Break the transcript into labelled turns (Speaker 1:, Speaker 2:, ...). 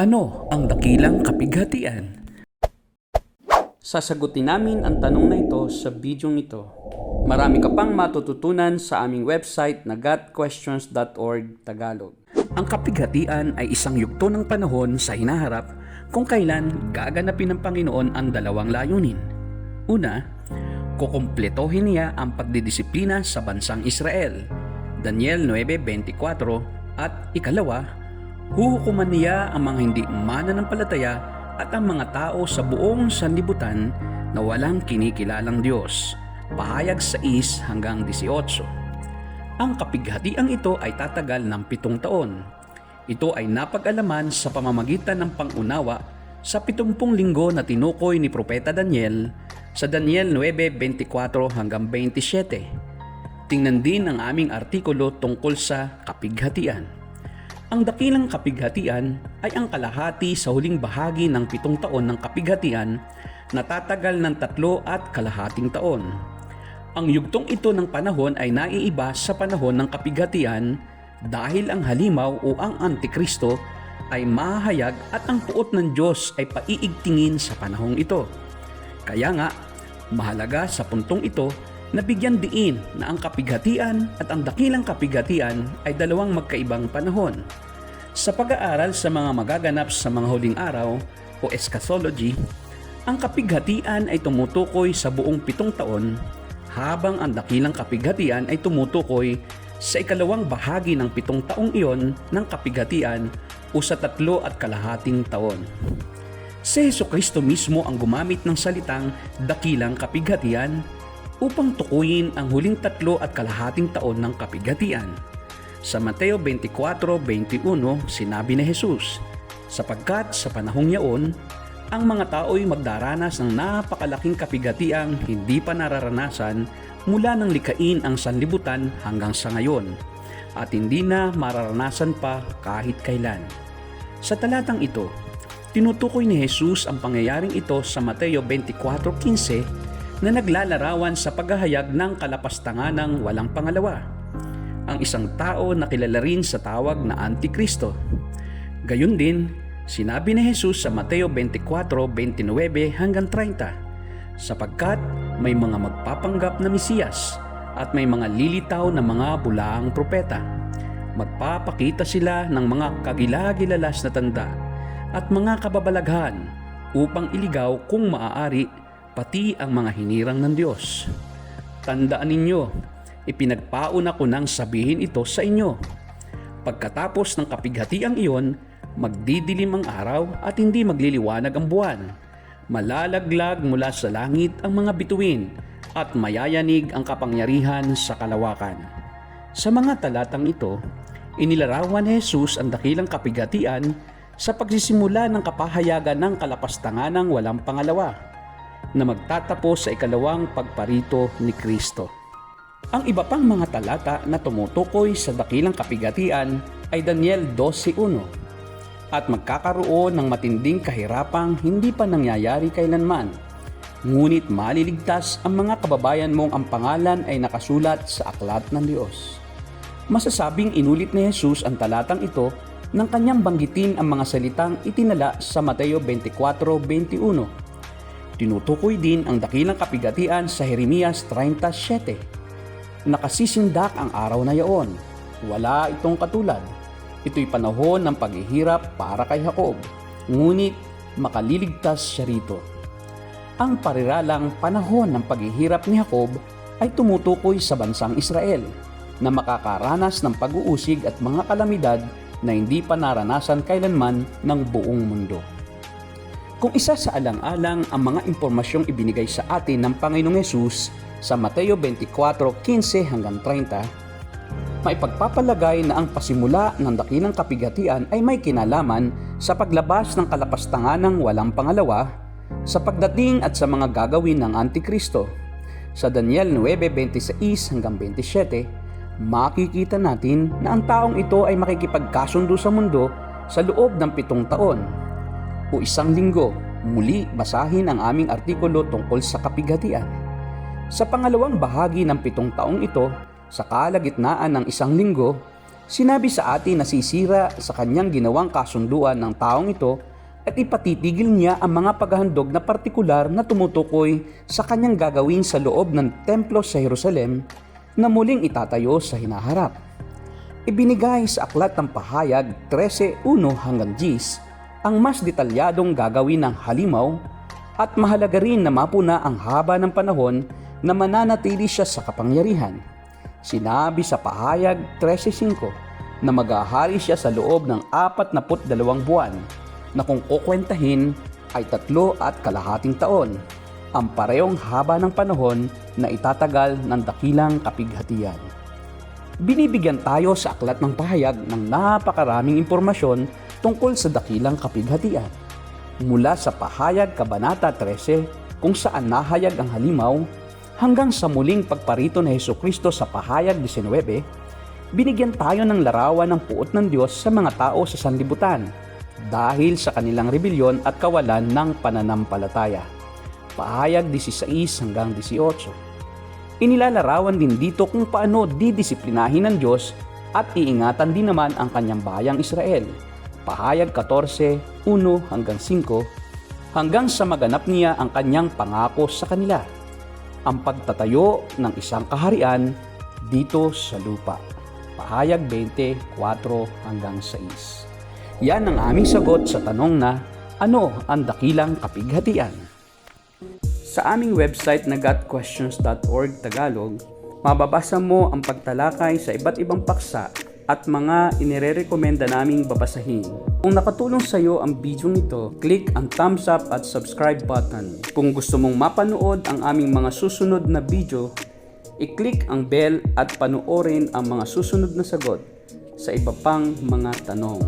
Speaker 1: Ano ang dakilang kapighatian? Sasagutin namin ang tanong na ito sa bidyong ito. Marami ka pang matututunan sa aming website na gotquestions.org Tagalog. Ang kapighatian ay isang yugto ng panahon sa hinaharap kung kailan gaganapin ng Panginoon ang dalawang layunin. Una, kukumpletohin niya ang pagdidisiplina sa bansang Israel. Daniel 9.24 at ikalawa, huhukuman niya ang mga hindi mananampalataya at ang mga tao sa buong sanlibutan na walang kinikilalang Diyos. Pahayag 6 hanggang 18. Ang kapighatiang ito ay tatagal ng pitong taon. Ito ay napag-alaman sa pamamagitan ng pangunawa sa pitumpung linggo na tinukoy ni Propeta Daniel sa Daniel 9.24 hanggang 27. Tingnan din ang aming artikulo tungkol sa kapighatian. Ang dakilang kapighatian ay ang kalahati sa huling bahagi ng pitong taon ng kapighatian na tatagal ng tatlo at kalahating taon. Ang yugtong ito ng panahon ay naiiba sa panahon ng kapighatian dahil ang halimaw o ang antikristo ay mahayag at ang puot ng Diyos ay paiigtingin sa panahong ito. Kaya nga, mahalaga sa puntong ito na bigyan diin na ang kapighatian at ang dakilang kapighatian ay dalawang magkaibang panahon. Sa pag-aaral sa mga magaganap sa mga huling araw o eschatology, ang kapighatian ay tumutukoy sa buong pitong taon habang ang dakilang kapighatian ay tumutukoy sa ikalawang bahagi ng pitong taong iyon ng kapighatian o sa tatlo at kalahating taon. Si Heso Kristo mismo ang gumamit ng salitang dakilang kapighatian upang tukuyin ang huling tatlo at kalahating taon ng kapighatian. Sa Mateo 24:21 sinabi ni Jesus, sapagkat sa panahong yaon, ang mga tao'y magdaranas ng napakalaking kapighatiang hindi pa nararanasan mula nang likain ang sanlibutan hanggang sa ngayon at hindi na mararanasan pa kahit kailan. Sa talatang ito, tinutukoy ni Jesus ang pangyayaring ito sa Mateo 24.15 na naglalarawan sa paghahayag ng kalapastangan ng walang pangalawa. Ang isang tao na kilala rin sa tawag na Antikristo. Gayun din, sinabi ni Jesus sa Mateo 24.29 hanggang 30, sapagkat may mga magpapanggap na Mesiyas at may mga lilitaw na mga bulaang propeta. Magpapakita sila ng mga kagilagilalas na tanda at mga kababalaghan upang iligaw kung maaari pati ang mga hinirang ng Diyos. Tandaan ninyo, ipinagpauna ko nang sabihin ito sa inyo. Pagkatapos ng kapighatiang iyon, magdidilim ang araw at hindi magliliwanag ang buwan. Malalaglag mula sa langit ang mga bituin at mayayanig ang kapangyarihan sa kalawakan. Sa mga talatang ito, inilarawan ni Jesus ang dakilang kapighatian sa pagsisimula ng kapahayagan ng kalapastangan ng walang pangalawa na magtatapos sa ikalawang pagparito ni Kristo. Ang iba pang mga talata na tumutukoy sa dakilang kapigatian ay Daniel 12.1 at magkakaroon ng matinding kahirapang hindi pa nangyayari kailanman. Ngunit maliligtas ang mga kababayan mong ang pangalan ay nakasulat sa aklat ng Diyos. Masasabing inulit ni Jesus ang talatang ito nang kanyang banggitin ang mga salitang itinala sa Mateo 24.21. Tinutukoy din ang dakilang kapigatian sa Jeremias 37. Nakasisindak ang araw na yaon. Wala itong katulad. Ito'y panahon ng paghihirap para kay Jacob, ngunit makaliligtas siya rito. Ang pariralang panahon ng paghihirap ni Jacob ay tumutukoy sa bansang Israel na makakaranas ng pag-uusig at mga kalamidad na hindi pa naranasan kailanman ng buong mundo. Kung isa sa alang-alang ang mga impormasyong ibinigay sa atin ng Panginoong Yesus sa Mateo 24:15 hanggang 30, maipagpapalagay na ang pasimula ng dakilang kapigatian ay may kinalaman sa paglabas ng kalapastangan ng walang pangalawa, sa pagdating at sa mga gagawin ng Antikristo. Sa Daniel 9:26 hanggang 27, makikita natin na ang taong ito ay makikipagkasundo sa mundo sa loob ng pitong taon o isang linggo. Muli basahin ang aming artikulo tungkol sa kapighatian. Sa pangalawang bahagi ng pitong taong ito, sa kalagitnaan ng isang linggo, Sinabi sa atin na sisira sa kanyang ginawang kasunduan ng taong ito at ipatitigil niya ang mga paghahandog na partikular na tumutukoy sa kanyang gagawin sa loob ng templo sa Jerusalem na muling itatayo sa hinaharap. Ibinigay sa aklat ng pahayag 13.1 hanggang 10 ang mas detalyadong gagawin ng halimaw at mahalaga rin na mapuna ang haba ng panahon na mananatili siya sa kapangyarihan. Sinabi sa pahayag 13.5 na maghahari siya sa loob ng 42 buwan na kung kukwentahin ay tatlo at kalahating taon, ang parehong haba ng panahon na itatagal ng dakilang kapighatian. Binibigyan tayo sa aklat ng pahayag ng napakaraming impormasyon tungkol sa dakilang kapighatian. Mula sa pahayag Kabanata 13 kung saan nahayag ang halimaw hanggang sa muling pagparito ni Heso Kristo sa pahayag 19, binigyan tayo ng larawan ng puot ng Diyos sa mga tao sa sanlibutan dahil sa kanilang rebelyon at kawalan ng pananampalataya. Pahayag 16 hanggang 18. Inilalarawan din dito kung paano didisiplinahin ng Diyos at iingatan din naman ang kanyang bayang Israel. Pahayag 14, 1 hanggang 5, hanggang sa maganap niya ang kanyang pangako sa kanila. Ang pagtatayo ng isang kaharian dito sa lupa. Pahayag 24 hanggang 6. Yan ang aming sagot sa tanong na ano ang dakilang kapighatian? Sa aming website na gotquestions.org Tagalog, mababasa mo ang pagtalakay sa iba't ibang paksa at mga inirerekomenda naming babasahin. Kung nakatulong sa iyo ang video nito, click ang thumbs up at subscribe button. Kung gusto mong mapanood ang aming mga susunod na video, i-click ang bell at panoorin ang mga susunod na sagot sa iba pang mga tanong.